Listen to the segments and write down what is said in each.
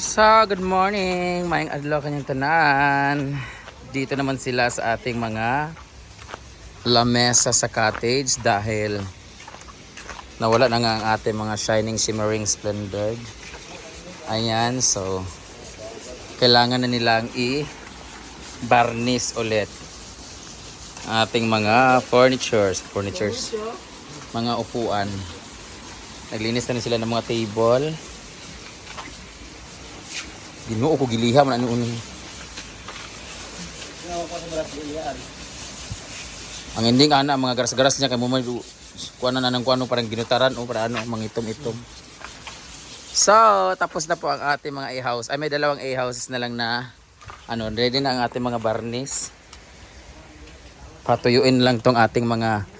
So, good morning. Mayang adlaw kanyang tanan. Dito naman sila sa ating mga lamesa sa cottage dahil nawala na nga ang ating mga shining shimmering splendor. Ayan, so kailangan na nilang i varnish ulit ating mga furnitures, furnitures, mga upuan. Naglinis na rin sila ng mga table. Ginoo ko giliha man ano ano. Ang ending ana mga garas-garas niya kay mo may kuan na nang kuano parang ginutaran o para ano mangitom-itom. So, tapos na po ang ating mga A-house. Ay may dalawang A-houses na lang na ano, ready na ang ating mga barnis. Patuyuin lang tong ating mga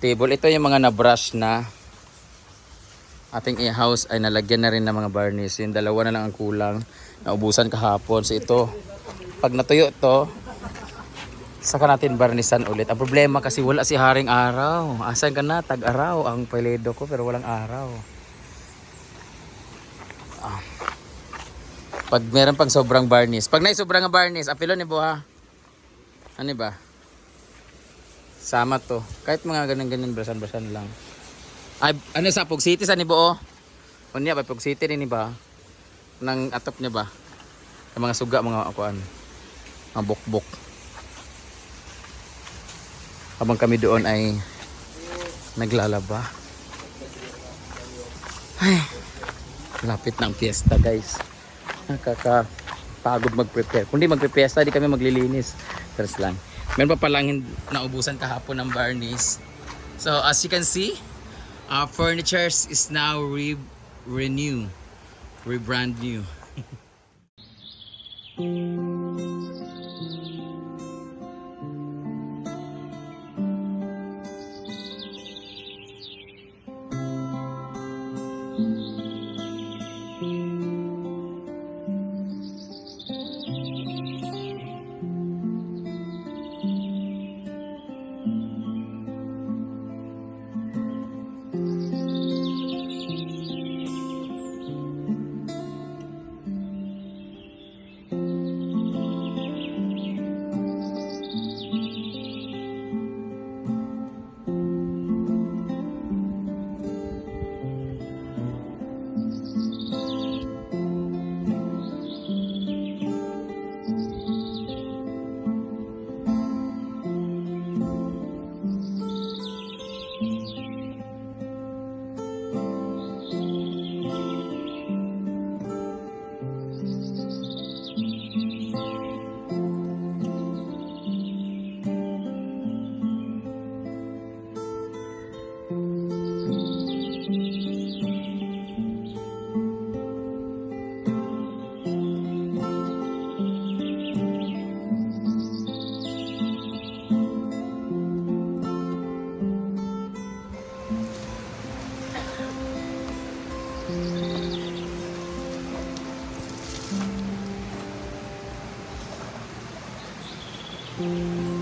table. Ito yung mga na-brush na ating A-house ay nalagyan na rin ng mga varnish. Yung dalawa na lang ang kulang. Naubusan kahapon. So ito, pag natuyo to, saka natin barnisan ulit. Ang problema kasi wala si Haring Araw. Asan ka na? Tag-araw ang peledo ko pero walang araw. Ah. Pag meron pang sobrang varnish. Pag nay sobrang varnish, apilo ni Buha. Ano ba? Sama to. Kahit mga ganun-ganun, brasan-brasan lang. Ay, ano sa Pug City sa ni Buo? Unya Pug City ni ba? Nang atop niya ba? Ang mga suga mga akuan. Mga bukbok. Habang kami doon ay naglalaba. Ay, lapit ng fiesta guys. Nakaka pagod mag-prepare. Kung di magpe-fiesta, di kami maglilinis. Terus lang. Meron pa palang naubusan kahapon ng varnish. So as you can see, our furniture is now re renew, rebrand new. Ah!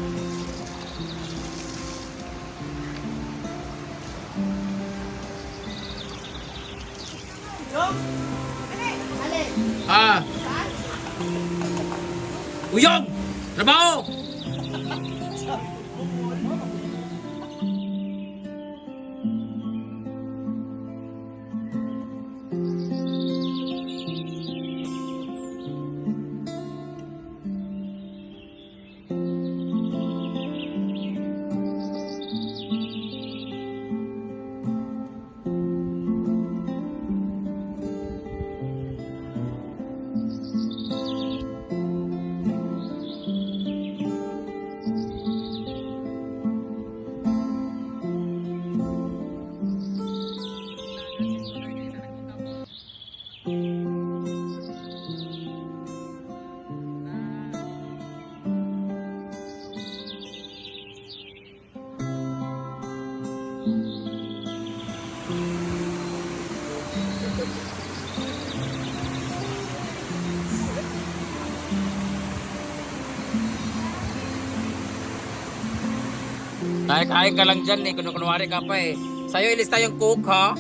Kain-kain ka lang dyan eh, kunwari ka pa eh. Sa'yo ilista yung cook ha.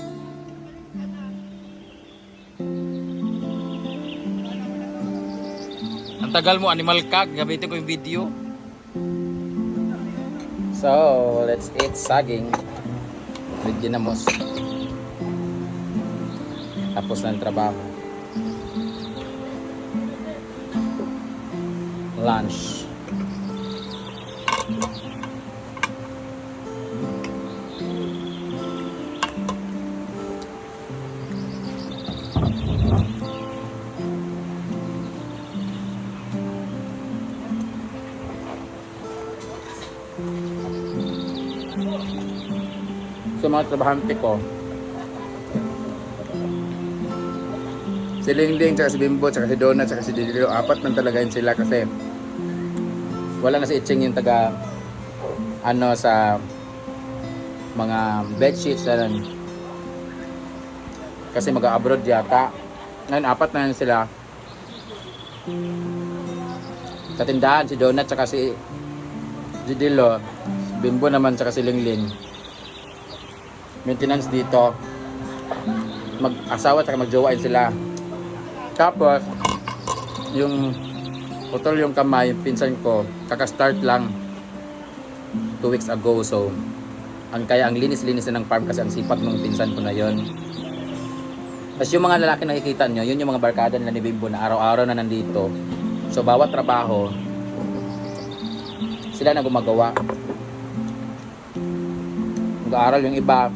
Ang tagal mo, animal kag. Gamitin ko yung video. So, let's eat saging with ginamos. Tapos ng trabaho. Lunch. Sa mga trabahante ko. Si Lingling, tsaka si Bimbo, tsaka si Donna, tsaka si Dililo, apat man talaga yun sila kasi wala na si Itching yung taga ano sa mga bedsheets na nun. Kasi mag-abroad yata. Ngayon, apat na yun sila. Sa tindahan, si Donna, tsaka si Didilo, si Bimbo naman, tsaka si Lingling maintenance dito. Mag-asawa at magjowain sila. Tapos yung putol yung kamay pinsan ko kaka-start lang 2 weeks ago. So ang kaya ang linis-linis na ng farm kasi ang sipag ng pinsan ko na yon tapos yung mga lalaki nakikita nyo yun yung mga barkada nila ni Bimbo na araw-araw na nandito. So bawat trabaho sila na gumagawa. Nag-aaral yung iba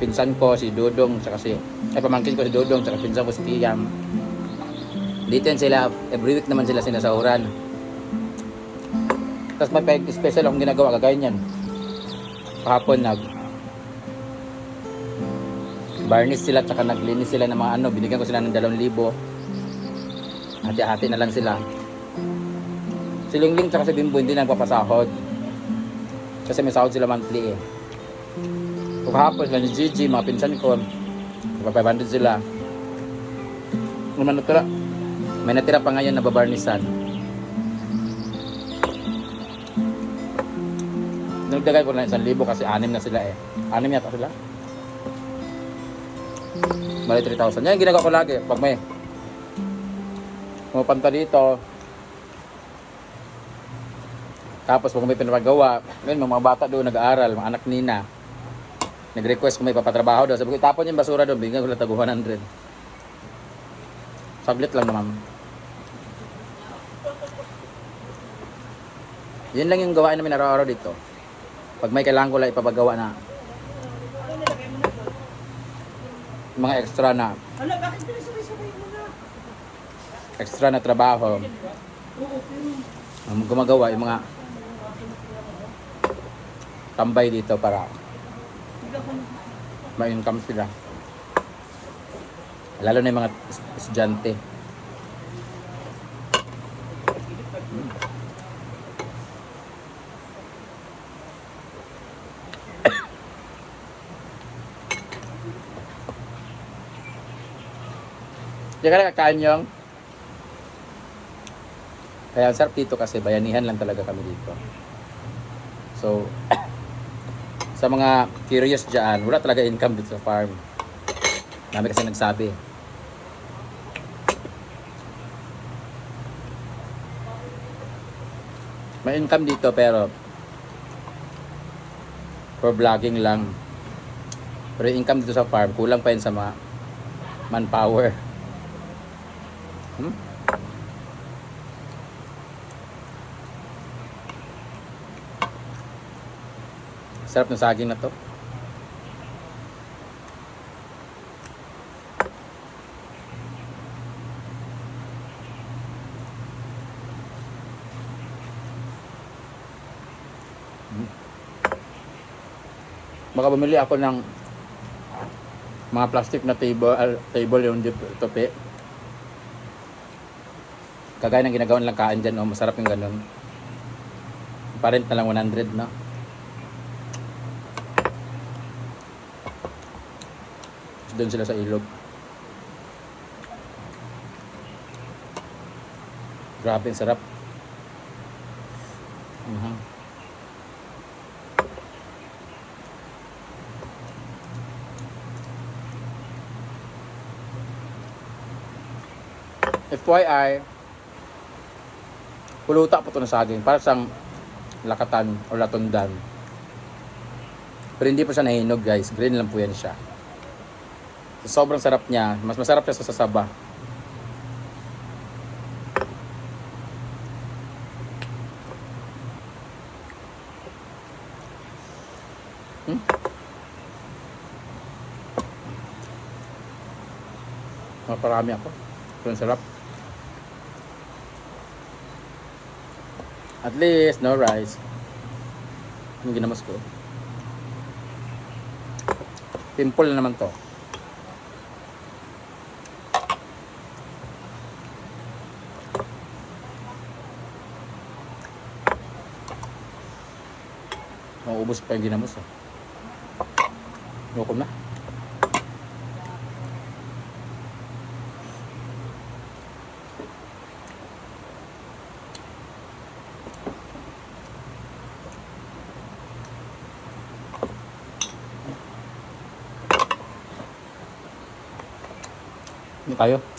pinsan ko si Dudong tsaka si ay pamangkin ko si Dudong tsaka pinsan ko si Tiyam dito yan sila every week naman sila sinasahuran tapos may special akong ginagawa kagaya niyan. Kahapon nag barnish sila tsaka naglinis sila ng mga ano binigyan ko sila ng 2,000 hati-hati na lang sila. Si Lingling tsaka si Bimbo hindi nagpapasahod. Kasi may sahod sila monthly eh kung kahapon sila ni Gigi, mga pinsan ko, napapabandod sila. Naman natira. May natira pa ngayon na babarnisan. Nagdagay ko na isang libo kasi anim na sila eh. Anim yata sila. Bali 3,000. Yan yung ginagawa ko lagi. Pag may pumapanta dito. Tapos pag may pinapagawa, yun, mga bata doon nag-aaral, mga anak nina nag-request kung may papatrabaho daw. Sabi ko, tapon yung basura doon, bigyan ko lang tago 100. Saglit lang naman. Yun lang yung gawain namin araw-araw dito. Pag may kailangan ko lang ipapagawa na mga extra na? extra na trabaho ang gumagawa yung mga tambay dito para ma-income sila. Lalo na yung mga es- estudyante. Di ka nakakain yung? Kaya ang sarap dito kasi bayanihan lang talaga kami dito. So, sa mga curious dyan, wala talaga income dito sa farm. Dami kasi nagsabi. May income dito pero for vlogging lang. Pero income dito sa farm, kulang pa yun sa mga manpower. Hmm? Sarap ng saging na to. Mm. Baka bumili ako ng mga plastic na table, ah, table yung tope. Kagaya ng ginagawa lang kaan dyan, oh, masarap yung ganun. Parent na lang 100, no? Doon sila sa ilog. Grabe, sarap. Mhm. FYI, Puluta po ito na saging. Para siyang lakatan o latundan. Pero hindi po siya nahinog guys. Green lang po yan siya. So, sobrang sarap niya. Mas masarap siya sa sasaba. Hmm? Maparami ako. Pero ang sarap. At least, no rice. Yung ginamos ko. Pimple na naman to. Mauubos pa yung ginamos. Eh. Ayoko na. Ano tayo?